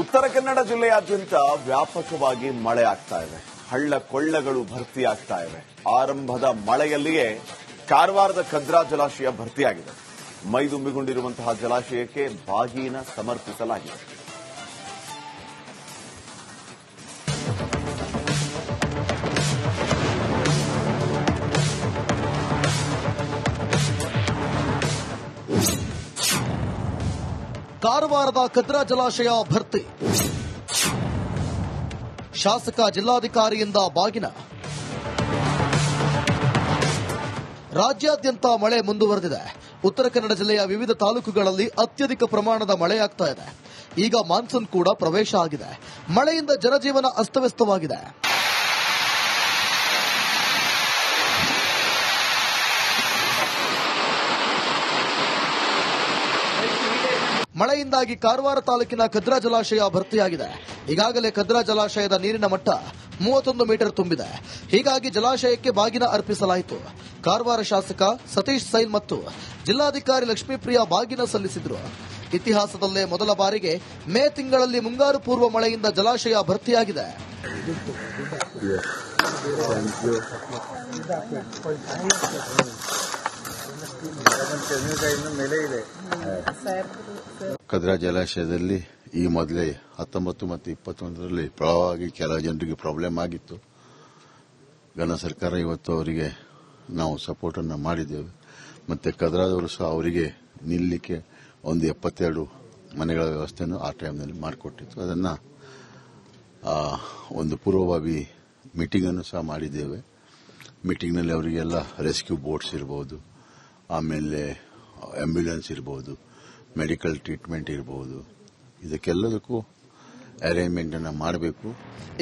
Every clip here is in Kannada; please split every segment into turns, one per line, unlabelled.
ಉತ್ತರ ಕನ್ನಡ ಜಿಲ್ಲೆಯಾದ್ಯಂತ ವ್ಯಾಪಕವಾಗಿ ಮಳೆ ಆಗ್ತಾ ಇದೆ. ಹಳ್ಳ ಕೊಳ್ಳಗಳು ಭರ್ತಿಯಾಗ್ತಾ ಇವೆ. ಆರಂಭದ ಮಳೆಯಲ್ಲಿಯೇ ಕಾರವಾರದ ಕದ್ರಾ ಜಲಾಶಯ ಭರ್ತಿಯಾಗಿದೆ. ಮೈದುಂಬಿಗೊಂಡಿರುವಂತಹ ಜಲಾಶಯಕ್ಕೆ ಬಾಗಿನ ಸಮರ್ಪಿಸಲಾಗಿದೆ.
ಕಾರವಾರದ ಕದ್ರಾ ಜಲಾಶಯ ಭರ್ತಿ. ಶಾಸಕ ಜಿಲ್ಲಾಧಿಕಾರಿಯಿಂದ ಬಾಗಿನ. ರಾಜ್ಯಾದ್ಯಂತ ಮಳೆ ಮುಂದುವರೆದಿದೆ. ಉತ್ತರ ಕನ್ನಡ ಜಿಲ್ಲೆಯ ವಿವಿಧ ತಾಲೂಕುಗಳಲ್ಲಿ ಅತ್ಯಧಿಕ ಪ್ರಮಾಣದ ಮಳೆಯಾಗ್ತಾ ಇದೆ. ಈಗ ಮಾನ್ಸೂನ್ ಕೂಡ ಪ್ರವೇಶ ಆಗಿದೆ. ಮಳೆಯಿಂದ ಜನಜೀವನ ಅಸ್ತವ್ಯಸ್ತವಾಗಿದೆ. ಮಳೆಯಿಂದಾಗಿ ಕಾರವಾರ ತಾಲೂಕಿನ ಕದ್ರಾ ಜಲಾಶಯ ಭರ್ತಿಯಾಗಿದೆ. ಈಗಾಗಲೇ ಕದ್ರಾ ಜಲಾಶಯದ ನೀರಿನ ಮಟ್ಟ ಮೂವತ್ತೊಂದು ಮೀಟರ್ ತುಂಬಿದೆ. ಹೀಗಾಗಿ ಜಲಾಶಯಕ್ಕೆ ಬಾಗಿನ ಅರ್ಪಿಸಲಾಯಿತು. ಕಾರವಾರ ಶಾಸಕ ಸತೀಶ್ ಸೈಲ್ ಮತ್ತು ಜಿಲ್ಲಾಧಿಕಾರಿ ಲಕ್ಷ್ಮೀಪ್ರಿಯಾ ಬಾಗಿನ ಸಲ್ಲಿಸಿದ್ರು. ಇತಿಹಾಸದಲ್ಲೇ ಮೊದಲ ಬಾರಿಗೆ ಮೇ ತಿಂಗಳಲ್ಲಿ ಮುಂಗಾರು ಪೂರ್ವ ಮಳೆಯಿಂದ ಜಲಾಶಯ ಭರ್ತಿಯಾಗಿದೆ.
ಕದ್ರಾ ಜಲಾಶಯದಲ್ಲಿ ಈ ಮೊದಲೇ ಹತ್ತೊಂಬತ್ತು ಮತ್ತು ಇಪ್ಪತ್ತೊಂದರಲ್ಲಿ ಪ್ರವಾಹವಾಗಿ ಕೆಲ ಜನರಿಗೆ ಪ್ರಾಬ್ಲಮ್ ಆಗಿತ್ತು. ಘನ ಸರ್ಕಾರ ಇವತ್ತು ಅವರಿಗೆ ನಾವು ಸಪೋರ್ಟ್ ಅನ್ನು ಮಾಡಿದ್ದೇವೆ. ಮತ್ತೆ ಕದ್ರಾದವರು ಸಹ ಅವರಿಗೆ ನಿಲ್ಲಲಿಕ್ಕೆ ಒಂದು ಎಪ್ಪತ್ತೆರಡು ಮನೆಗಳ ವ್ಯವಸ್ಥೆಯನ್ನು ಆ ಟೈಮ್ನಲ್ಲಿ ಮಾಡಿಕೊಟ್ಟಿತ್ತು. ಅದನ್ನು ಒಂದು ಪೂರ್ವಭಾವಿ ಮೀಟಿಂಗ್ ಅನ್ನು ಸಹ ಮಾಡಿದ್ದೇವೆ. ಮೀಟಿಂಗ್ನಲ್ಲಿ ಅವರಿಗೆಲ್ಲ ರೆಸ್ಕ್ಯೂ ಬೋಟ್ಸ್ ಇರಬಹುದು ಆಮೇಲೆ ಆಂಬ್ಯುಲೆನ್ಸ್ ಇರಬಹುದು ಮೆಡಿಕಲ್ ಟ್ರೀಟ್ಮೆಂಟ್ ಇರಬಹುದು ಇದಕ್ಕೆಲ್ಲದಕ್ಕೂ ಅರೇಂಜ್ಮೆಂಟ್ ಅನ್ನು ಮಾಡಬೇಕು.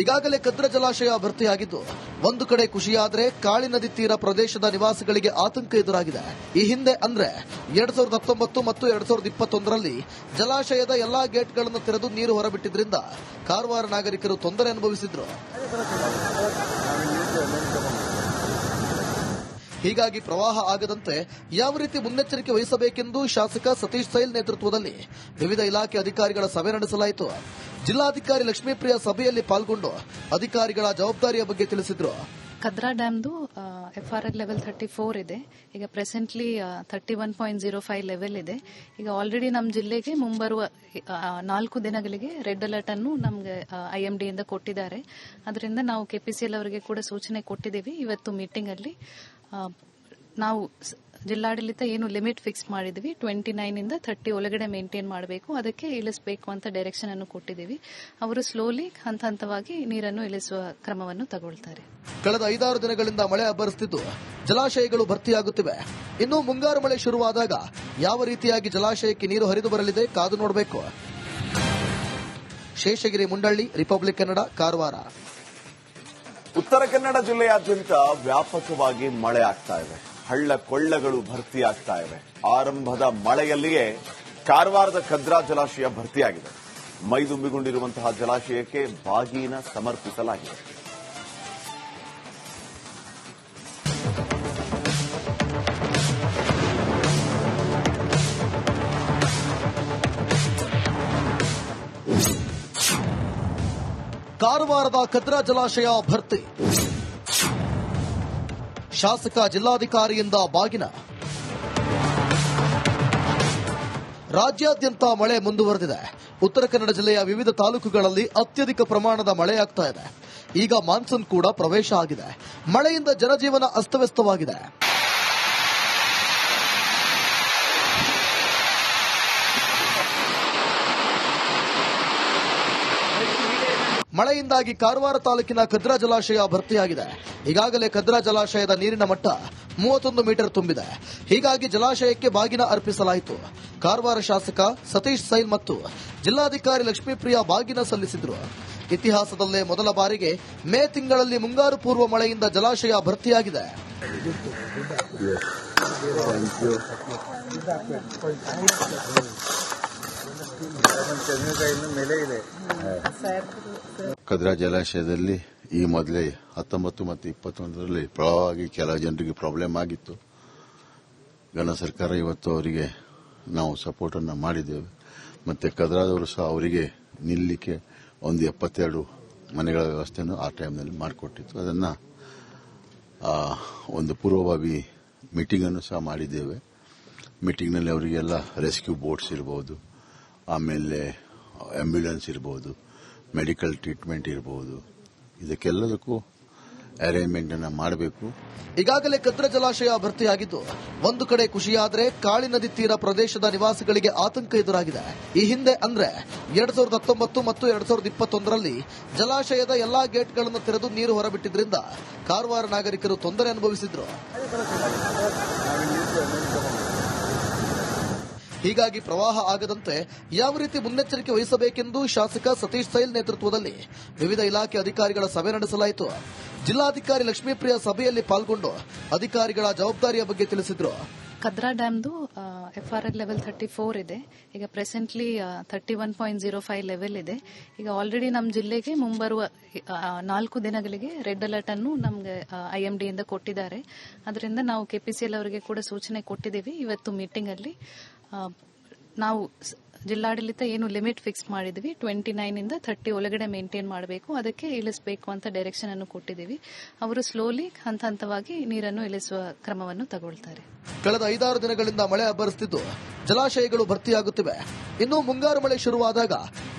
ಈಗಾಗಲೇ ಕದ್ರ ಜಲಾಶಯ ಭರ್ತಿಯಾಗಿದ್ದು, ಒಂದು ಕಡೆ ಖುಷಿಯಾದರೆ ಕಾಳಿ ನದಿ ತೀರ ಪ್ರದೇಶದ ನಿವಾಸಿಗಳಿಗೆ ಆತಂಕ ಎದುರಾಗಿದೆ. ಈ ಹಿಂದೆ ಅಂದ್ರೆ ಎರಡ್ ಸಾವಿರದ ಹತ್ತೊಂಬತ್ತು ಮತ್ತು ಎರಡ್ ಸಾವಿರದ ಇಪ್ಪತ್ತೊಂದರಲ್ಲಿ ಜಲಾಶಯದ ಎಲ್ಲಾ ಗೇಟ್ಗಳನ್ನು ತೆರೆದು ನೀರು ಹೊರಬಿಟ್ಟಿದ್ರಿಂದ ಕಾರವಾರ ನಾಗರಿಕರು ತೊಂದರೆ ಅನುಭವಿಸಿದ್ರು. ಹೀಗಾಗಿ ಪ್ರವಾಹ ಆಗದಂತೆ ಯಾವ ರೀತಿ ಮುನ್ನೆಚ್ಚರಿಕೆ ವಹಿಸಬೇಕೆಂದು ಶಾಸಕ ಸತೀಶ್ ಸೈಲ್ ನೇತೃತ್ವದಲ್ಲಿ ವಿವಿಧ ಇಲಾಖೆ ಅಧಿಕಾರಿಗಳ ಸಭೆ ನಡೆಸಲಾಯಿತು. ಜಿಲ್ಲಾಧಿಕಾರಿ ಲಕ್ಷ್ಮೀಪ್ರಿಯ ಸಭೆಯಲ್ಲಿ ಪಾಲ್ಗೊಂಡು ಅಧಿಕಾರಿಗಳ ಜವಾಬ್ದಾರಿಯ ಬಗ್ಗೆ ತಿಳಿಸಿದ್ರು.
Kadra ಡ್ಯಾಮ್ದು F R L level thirty four ಇದೆ. ಈಗ presently thirty one point zero five level ಇದೆ. ಈಗ ಆಲ್ರೆಡಿ ನಮ್ಮ ಜಿಲ್ಲೆಗೆ ಮುಂಬರುವ ನಾಲ್ಕು ದಿನಗಳಿಗೆ ರೆಡ್ ಅಲರ್ಟ್ ಅನ್ನು ನಮಗೆ ಐ ಎಂ ಡಿಯಿಂದ ಕೊಟ್ಟಿದ್ದಾರೆ. ಅದರಿಂದ ನಾವು ಕೆಪಿಸಿಎಲ್ ಅವರಿಗೆ ಕೂಡ ಸೂಚನೆ ಕೊಟ್ಟಿದ್ದೀವಿ. ಇವತ್ತು ಮೀಟಿಂಗ್ ಅಲ್ಲಿ ನಾವು ಜಿಲ್ಲಾಡಳಿತ ಏನು ಲಿಮಿಟ್ ಫಿಕ್ಸ್ ಮಾಡಿದ್ವಿ. ಟ್ವೆಂಟಿ ನೈನ್ ಇಂದ ಥರ್ಟಿ ಒಳಗಡೆ ಮೇಂಟೈನ್ ಮಾಡಬೇಕು. ಅದಕ್ಕೆ ಇಳಿಸಬೇಕು ಅಂತ ಡೈರೆಕ್ಷನ್ ಅನ್ನು ಕೊಟ್ಟಿದ್ದೀವಿ. ಅವರು ಸ್ಲೋಲಿ ಹಂತ ಹಂತವಾಗಿ ನೀರನ್ನು ಇಳಿಸುವ ಕ್ರಮವನ್ನು ತಗೊಳ್ತಾರೆ.
ಕಳೆದ ಐದಾರು ದಿನಗಳಿಂದ ಮಳೆ ಅಬ್ಬರಿಸುತ್ತಿದ್ದು ಜಲಾಶಯಗಳು ಭರ್ತಿಯಾಗುತ್ತಿವೆ. ಇನ್ನು ಮುಂಗಾರು ಮಳೆ ಶುರುವಾದಾಗ ಯಾವ ರೀತಿಯಾಗಿ ಜಲಾಶಯಕ್ಕೆ ನೀರು ಹರಿದು ಬರಲಿದೆ ಕಾದು ನೋಡಬೇಕು. ಶೇಷಗಿರಿ, ಮುಂಡಳ್ಳಿ ರಿಪಬ್ಲಿಕ್ ಕನ್ನಡ ಕಾರವಾರ
ಉತ್ತರ ಕನ್ನಡ ಜಿಲ್ಲೆಯಾದ್ಯಂತ ವ್ಯಾಪಕವಾಗಿ ಮಳೆ ಆಗ್ತಾ ಇದೆ. ಹಳ್ಳ ಕೊಳ್ಳಗಳು ಭರ್ತಿಯಾಗ್ತಾ ಇವೆ ಆರಂಭದ ಮಳೆಯಲ್ಲಿಯೇ ಕಾರವಾರದ ಕದ್ರಾ ಜಲಾಶಯ ಭರ್ತಿಯಾಗಿದೆ. ಮೈದುಂಬಿಗೊಂಡಿರುವಂತಹ ಜಲಾಶಯಕ್ಕೆ ಬಾಗಿನ ಸಮರ್ಪಿಸಲಾಗಿದೆ.
ಕಾರವಾರದ ಕದ್ರಾ ಜಲಾಶಯ ಭರ್ತಿ. ಶಾಸಕ ಜಿಲ್ಲಾಧಿಕಾರಿಯಿಂದ ಬಾಗಿನ. ರಾಜ್ಯಾದ್ಯಂತ ಮಳೆ ಮುಂದುವರೆದಿದೆ. ಉತ್ತರ ಕನ್ನಡ ಜಿಲ್ಲೆಯ ವಿವಿಧ ತಾಲೂಕುಗಳಲ್ಲಿ ಅತ್ಯಧಿಕ ಪ್ರಮಾಣದ ಮಳೆಯಾಗ್ತಾ ಇದೆ. ಈಗ ಮಾನ್ಸೂನ್ ಕೂಡ ಪ್ರವೇಶ ಆಗಿದೆ. ಮಳೆಯಿಂದ ಜನಜೀವನ ಅಸ್ತವ್ಯಸ್ತವಾಗಿದೆ. ಮಳೆಯಿಂದಾಗಿ ಕಾರವಾರ ತಾಲೂಕಿನ ಕದ್ರಾ ಜಲಾಶಯ ಭರ್ತಿಯಾಗಿದೆ. ಈಗಾಗಲೇ ಕದ್ರಾ ಜಲಾಶಯದ ನೀರಿನ ಮಟ್ಟ ಮೂವತ್ತೊಂದು ಮೀಟರ್ ತುಂಬಿದೆ. ಹೀಗಾಗಿ ಜಲಾಶಯಕ್ಕೆ ಬಾಗಿನ ಅರ್ಪಿಸಲಾಯಿತು. ಕಾರವಾರ ಶಾಸಕ ಸತೀಶ್ ಸೈಲ್ ಮತ್ತು ಜಿಲ್ಲಾಧಿಕಾರಿ ಲಕ್ಷ್ಮೀಪ್ರಿಯಾ ಬಾಗಿನ ಸಲ್ಲಿಸಿದ್ರು. ಇತಿಹಾಸದಲ್ಲೇ ಮೊದಲ ಬಾರಿಗೆ ಮೇ ತಿಂಗಳಲ್ಲಿ ಮುಂಗಾರು ಪೂರ್ವ ಮಳೆಯಿಂದ ಜಲಾಶಯ ಭರ್ತಿಯಾಗಿದೆ.
ಕದ್ರಾ ಜಲಾಶಯದಲ್ಲಿ ಈ ಮೊದಲೇ ಹತ್ತೊಂಬತ್ತು ಮತ್ತು ಇಪ್ಪತ್ತೊಂದರಲ್ಲಿ ಪ್ರವಾಹವಾಗಿ ಕೆಲ ಜನರಿಗೆ ಪ್ರಾಬ್ಲಮ್ ಆಗಿತ್ತು. ಘನ ಸರ್ಕಾರ ಇವತ್ತು ಅವರಿಗೆ ನಾವು ಸಪೋರ್ಟ್ ಅನ್ನು ಮಾಡಿದ್ದೇವೆ. ಮತ್ತೆ ಕದ್ರಾದವರು ಸಹ ಅವರಿಗೆ ನಿಲ್ಲಿಕ್ಕೆ ಒಂದು ಎಪ್ಪತ್ತೆರಡು ಮನೆಗಳ ವ್ಯವಸ್ಥೆಯನ್ನು ಆ ಟೈಮ್ನಲ್ಲಿ ಮಾಡಿಕೊಟ್ಟಿತ್ತು. ಅದನ್ನು ಒಂದು ಪೂರ್ವಭಾವಿ ಮೀಟಿಂಗನ್ನು ಸಹ ಮಾಡಿದ್ದೇವೆ. ಮೀಟಿಂಗ್ನಲ್ಲಿ ಅವರಿಗೆಲ್ಲ ರೆಸ್ಕ್ಯೂ ಬೋಟ್ಸ್ ಇರ್ಬೋದು ಆಮೇಲೆ ಆಂಬ್ಯುಲೆನ್ಸ್ ಇರ್ಬೋದು ಮೆಡಿಕಲ್ ಟ್ರೀಟ್ಮೆಂಟ್ ಇರ್ಬೋದು, ಇದಕ್ಕೆಲ್ಲದಕ್ಕೂ ಅರೇಂಜ್ಮೆಂಟ್ ಅನ್ನು ಮಾಡಬೇಕು.
ಈಗಾಗಲೇ ಕದ್ರ ಜಲಾಶಯ ಭರ್ತಿಯಾಗಿದ್ದು, ಒಂದು ಕಡೆ ಖುಷಿಯಾದರೆ ಕಾಳಿ ನದಿ ತೀರ ಪ್ರದೇಶದ ನಿವಾಸಿಗಳಿಗೆ ಆತಂಕ ಎದುರಾಗಿದೆ. ಈ ಹಿಂದೆ ಅಂದ್ರೆ ಎರಡ್ ಸಾವಿರದ ಹತ್ತೊಂಬತ್ತು ಮತ್ತು ಎರಡ್ ಸಾವಿರದ ಇಪ್ಪತ್ತೊಂದರಲ್ಲಿ ಜಲಾಶಯದ ಎಲ್ಲಾ ಗೇಟ್ಗಳನ್ನು ತೆರೆದು ನೀರು ಹೊರಬಿಟ್ಟಿದ್ರಿಂದ ಕಾರವಾರ ನಾಗರಿಕರು ತೊಂದರೆ ಅನುಭವಿಸಿದ್ರು. ಹೀಗಾಗಿ ಪ್ರವಾಹ ಆಗದಂತೆ ಯಾವ ರೀತಿ ಮುನ್ನೆಚ್ಚರಿಕೆ ವಹಿಸಬೇಕೆಂದು ಶಾಸಕ ಸತೀಶ್ ಸೈಲ್ ನೇತೃತ್ವದಲ್ಲಿ ವಿವಿಧ ಇಲಾಖೆ ಅಧಿಕಾರಿಗಳ ಸಭೆ ನಡೆಸಲಾಯಿತು. ಜಿಲ್ಲಾಧಿಕಾರಿ ಲಕ್ಷ್ಮೀಪ್ರಿಯ ಸಭೆಯಲ್ಲಿ ಪಾಲ್ಗೊಂಡು ಅಧಿಕಾರಿಗಳ ಜವಾಬ್ದಾರಿಯ ಬಗ್ಗೆ ತಿಳಿಸಿದರು.
Kadra ಡ್ಯಾಮ್ದು F R L level thirty four ಇದೆ. ಈಗ presently thirty one point zero five level ಇದೆ. ಈಗ ಆಲ್ರೆಡಿ ನಮ್ಮ ಜಿಲ್ಲೆಗೆ ಮುಂಬರುವ ನಾಲ್ಕು ದಿನಗಳಿಗೆ ರೆಡ್ ಅಲರ್ಟ್ ಅನ್ನು ನಮಗೆ ಐ ಎಂ ಡಿಯಿಂದ ಕೊಟ್ಟಿದ್ದಾರೆ. ಅದರಿಂದ ನಾವು ಕೆಪಿಸಿಎಲ್ ಅವರಿಗೆ ಕೂಡ ಸೂಚನೆ ಕೊಟ್ಟಿದ್ದೀವಿ. ಇವತ್ತು ಮೀಟಿಂಗ್ ಅಲ್ಲಿ ಆ, ನಾವು ಜಿಲ್ಲಾಡಳಿತ ಏನು ಲಿಮಿಟ್ ಫಿಕ್ಸ್ ಮಾಡಿದ್ವಿ ಟ್ವೆಂಟಿ ನೈನ್ ಇಂದ ಥರ್ಟಿ ಒಳಗಡೆ ಮೇಂಟೈನ್ ಮಾಡಬೇಕು, ಅದಕ್ಕೆ ಇಳಿಸಬೇಕು ಅಂತ ಡೈರೆಕ್ಷನ್ ಅನ್ನು ಕೊಟ್ಟಿದ್ದೀವಿ. ಅವರು ಸ್ಲೋಲಿ ಹಂತ ಹಂತವಾಗಿ ನೀರನ್ನು ಇಳಿಸುವ ಕ್ರಮವನ್ನು ತಗೊಳ್ತಾರೆ.
ಕಳೆದ ಐದಾರು ದಿನಗಳಿಂದ ಮಳೆ ಅಬ್ಬರಿಸುತ್ತಿದ್ದು ಜಲಾಶಯಗಳು ಭರ್ತಿಯಾಗುತ್ತಿವೆ. ಇನ್ನು ಮುಂಗಾರು ಮಳೆ ಶುರುವಾದಾಗ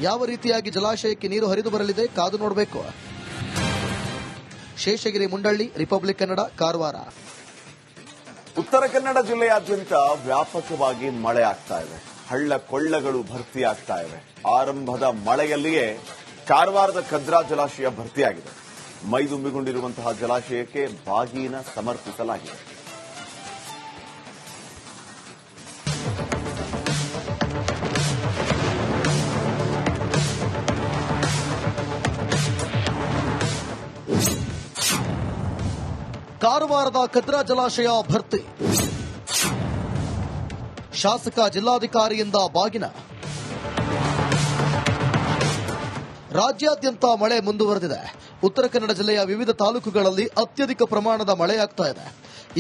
ಯಾವ ರೀತಿಯಾಗಿ ಜಲಾಶಯಕ್ಕೆ ನೀರು ಹರಿದು ಬರಲಿದೆ ಕಾದು ನೋಡಬೇಕು. ಶೇಷಗಿರಿ, ಮುಂಡಳ್ಳಿ ರಿಪಬ್ಲಿಕ್ ಕನ್ನಡ ಕಾರವಾರ
ಉತ್ತರ ಕನ್ನಡ ಜಿಲ್ಲೆಯಾದ್ಯಂತ ವ್ಯಾಪಕವಾಗಿ ಮಳೆ ಆಗ್ತಾ ಇದೆ. ಹಳ್ಳ ಕೊಳ್ಳಗಳು ಭರ್ತಿಯಾಗ್ತಾ ಇವೆ. ಆರಂಭದ ಮಳೆಯಲ್ಲಿಯೇ ಕಾರವಾರದ ಕದ್ರಾ ಜಲಾಶಯ ಭರ್ತಿಯಾಗಿದೆ. ಮೈದುಂಬಿಗೊಂಡಿರುವಂತಹ ಜಲಾಶಯಕ್ಕೆ ಬಾಗಿನ ಸಮರ್ಪಿಸಲಾಗಿದೆ.
ಕಾರವಾರದ ಕದ್ರಾ ಜಲಾಶಯ ಭರ್ತಿ. ಶಾಸಕ ಜಿಲ್ಲಾಧಿಕಾರಿಯಿಂದ ಬಾಗಿನ. ರಾಜ್ಯಾದ್ಯಂತ ಮಳೆ ಮುಂದುವರೆದಿದೆ. ಉತ್ತರ ಕನ್ನಡ ಜಿಲ್ಲೆಯ ವಿವಿಧ ತಾಲೂಕುಗಳಲ್ಲಿ ಅತ್ಯಧಿಕ ಪ್ರಮಾಣದ ಮಳೆಯಾಗ್ತಾ ಇದೆ.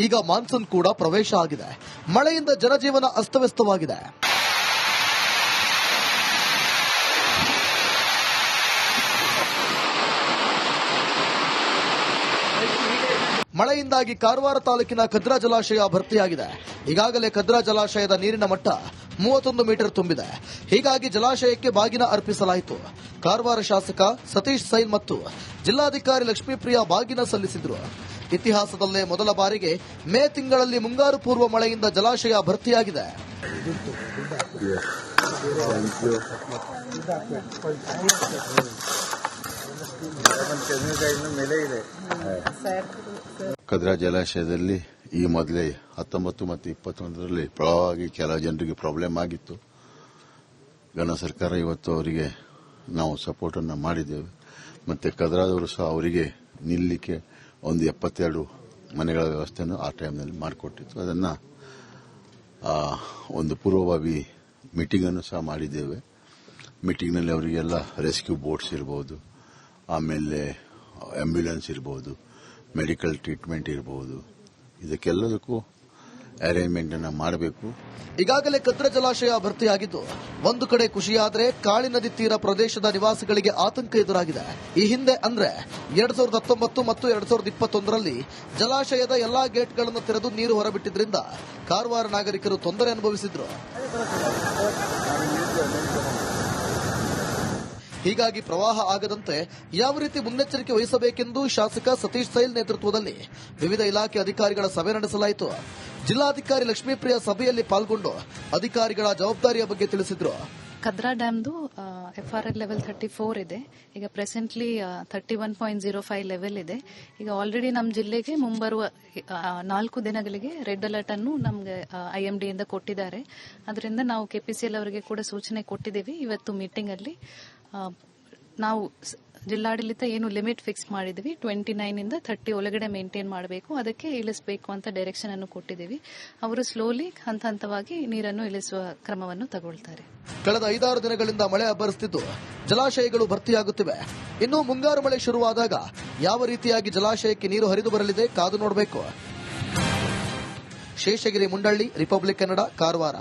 ಈಗ ಮಾನ್ಸೂನ್ ಕೂಡ ಪ್ರವೇಶ ಆಗಿದೆ. ಮಳೆಯಿಂದ ಜನಜೀವನ ಅಸ್ತವ್ಯಸ್ತವಾಗಿದೆ. ಮಳೆಯಿಂದಾಗಿ ಕಾರವಾರ ತಾಲೂಕಿನ ಕದ್ರಾ ಜಲಾಶಯ ಭರ್ತಿಯಾಗಿದೆ. ಈಗಾಗಲೇ ಕದ್ರಾ ಜಲಾಶಯದ ನೀರಿನ ಮಟ್ಟ ಮೂವತ್ತೊಂದು ಮೀಟರ್ ತುಂಬಿದೆ. ಹೀಗಾಗಿ ಜಲಾಶಯಕ್ಕೆ ಬಾಗಿನ ಅರ್ಪಿಸಲಾಯಿತು. ಕಾರವಾರ ಶಾಸಕ ಸತೀಶ್ ಸೈನ್ ಮತ್ತು ಜಿಲ್ಲಾಧಿಕಾರಿ ಲಕ್ಷ್ಮೀಪ್ರಿಯ ಬಾಗಿನ ಸಲ್ಲಿಸಿದರು. ಇತಿಹಾಸದಲ್ಲೇ ಮೊದಲ ಬಾರಿಗೆ ಮೇ ತಿಂಗಳಲ್ಲಿ ಮುಂಗಾರು ಪೂರ್ವ ಮಳೆಯಿಂದ ಜಲಾಶಯ ಭರ್ತಿಯಾಗಿದೆ.
ಕದ್ರಾ ಜಲಾಶಯದಲ್ಲಿ ಈ ಮೊದಲೇ ಹತ್ತೊಂಬತ್ತು ಮತ್ತು ಇಪ್ಪತ್ತೊಂದರಲ್ಲಿ ಪ್ರವಾಹವಾಗಿ ಕೆಲ ಜನರಿಗೆ ಪ್ರಾಬ್ಲಮ್ ಆಗಿತ್ತು. ಘನ ಸರ್ಕಾರ ಇವತ್ತು ಅವರಿಗೆ ನಾವು ಸಪೋರ್ಟ್ ಅನ್ನು ಮಾಡಿದ್ದೇವೆ. ಮತ್ತೆ ಕದ್ರಾದವರು ಸಹ ಅವರಿಗೆ ನಿಲ್ಲಲಿಕ್ಕೆ ಒಂದು ಎಪ್ಪತ್ತೆರಡು ಮನೆಗಳ ವ್ಯವಸ್ಥೆಯನ್ನು ಆ ಟೈಮ್ನಲ್ಲಿ ಮಾಡಿಕೊಟ್ಟಿತ್ತು. ಅದನ್ನು ಒಂದು ಪೂರ್ವಭಾವಿ ಮೀಟಿಂಗನ್ನು ಸಹ ಮಾಡಿದ್ದೇವೆ. ಮೀಟಿಂಗ್ನಲ್ಲಿ ಅವರಿಗೆಲ್ಲ ರೆಸ್ಕ್ಯೂ ಬೋಟ್ಸ್ ಇರ್ಬೋದು ಆಮೇಲೆ ಆಂಬ್ಯುಲೆನ್ಸ್ ಇರ್ಬೋದು ಮೆಡಿಕಲ್ ಟ್ರೀಟ್ಮೆಂಟ್ ಇರ್ಬೋದು, ಇದಕ್ಕೆಲ್ಲದಕ್ಕೂ ಅರೇಂಜ್ಮೆಂಟ್ ಅನ್ನು ಮಾಡಬೇಕು.
ಈಗಾಗಲೇ ಕದ್ರ ಜಲಾಶಯ ಭರ್ತಿಯಾಗಿದ್ದು, ಒಂದು ಕಡೆ ಖುಷಿಯಾದರೆ ಕಾಳಿ ನದಿ ತೀರ ಪ್ರದೇಶದ ನಿವಾಸಿಗಳಿಗೆ ಆತಂಕ ಎದುರಾಗಿದೆ. ಈ ಹಿಂದೆ ಅಂದ್ರೆ ಎರಡ್ ಸಾವಿರದ ಹತ್ತೊಂಬತ್ತು ಮತ್ತು ಎರಡ್ ಸಾವಿರದ ಇಪ್ಪತ್ತೊಂದರಲ್ಲಿ ಜಲಾಶಯದ ಎಲ್ಲಾ ಗೇಟ್ಗಳನ್ನು ತೆರೆದು ನೀರು ಹೊರಬಿಟ್ಟಿದ್ರಿಂದ ಕಾರವಾರ ನಾಗರಿಕರು ತೊಂದರೆ ಅನುಭವಿಸಿದ್ರು. ಹೀಗಾಗಿ ಪ್ರವಾಹ ಆಗದಂತೆ ಯಾವ ರೀತಿ ಮುನ್ನೆಚ್ಚರಿಕೆ ವಹಿಸಬೇಕೆಂದು ಶಾಸಕ ಸತೀಶ್ ಸೈಲ್ ನೇತೃತ್ವದಲ್ಲಿ ವಿವಿಧ ಇಲಾಖೆ ಅಧಿಕಾರಿಗಳ ಸಭೆ ನಡೆಸಲಾಯಿತು. ಜಿಲ್ಲಾಧಿಕಾರಿ ಲಕ್ಷ್ಮೀಪ್ರಿಯ ಸಭೆಯಲ್ಲಿ ಪಾಲ್ಗೊಂಡು ಅಧಿಕಾರಿಗಳ ಜವಾಬ್ದಾರಿಯ ಬಗ್ಗೆ ತಿಳಿಸಿದ್ರು.
Kadra ಡ್ಯಾಮ್ದು F R L level thirty four ಇದೆ. ಈಗ presently thirty one point zero five level ಇದೆ. ಈಗ ಆಲ್ರೆಡಿ ನಮ್ಮ ಜಿಲ್ಲೆಗೆ ಮುಂಬರುವ ನಾಲ್ಕು ದಿನಗಳಿಗೆ ರೆಡ್ ಅಲರ್ಟ್ ಅನ್ನು ನಮಗೆ ಐ ಎಂ ಡಿಯಿಂದ ಕೊಟ್ಟಿದ್ದಾರೆ. ಅದರಿಂದ ನಾವು ಕೆಪಿಸಿಎಲ್ ಅವರಿಗೆ ಕೂಡ ಸೂಚನೆ ಕೊಟ್ಟಿದ್ದೀವಿ. ಇವತ್ತು ಮೀಟಿಂಗ್ ಅಲ್ಲಿ ನಾವು ಜಿಲ್ಲಾಡಳಿತ ಏನು ಲಿಮಿಟ್ ಫಿಕ್ಸ್ ಮಾಡಿದ್ವಿ. ಟ್ವೆಂಟಿ ನೈನ್ ಇಂದ ಥರ್ಟಿ ಒಳಗಡೆ ಮೇಂಟೈನ್ ಮಾಡಬೇಕು. ಅದಕ್ಕೆ ಇಳಿಸಬೇಕು ಅಂತ ಡೈರೆಕ್ಷನ್ ಅನ್ನು ಕೊಟ್ಟಿದ್ದೀವಿ. ಅವರು ಸ್ಲೋಲಿ ಹಂತ ಹಂತವಾಗಿ ನೀರನ್ನು ಇಳಿಸುವ ಕ್ರಮವನ್ನು ತಗೊಳ್ತಾರೆ.
ಕಳೆದ ಐದಾರು ದಿನಗಳಿಂದ ಮಳೆ ಅಬ್ಬರಿಸುತ್ತಿದ್ದು ಜಲಾಶಯಗಳು ಭರ್ತಿಯಾಗುತ್ತಿವೆ. ಇನ್ನು ಮುಂಗಾರು ಮಳೆ ಶುರುವಾದಾಗ ಯಾವ ರೀತಿಯಾಗಿ ಜಲಾಶಯಕ್ಕೆ ನೀರು ಹರಿದು ಬರಲಿದೆ ಕಾದು ನೋಡಬೇಕು. ಶೇಷಗಿರಿ, ಮುಂಡಳ್ಳಿ ರಿಪಬ್ಲಿಕ್ ಕನ್ನಡ ಕಾರವಾರ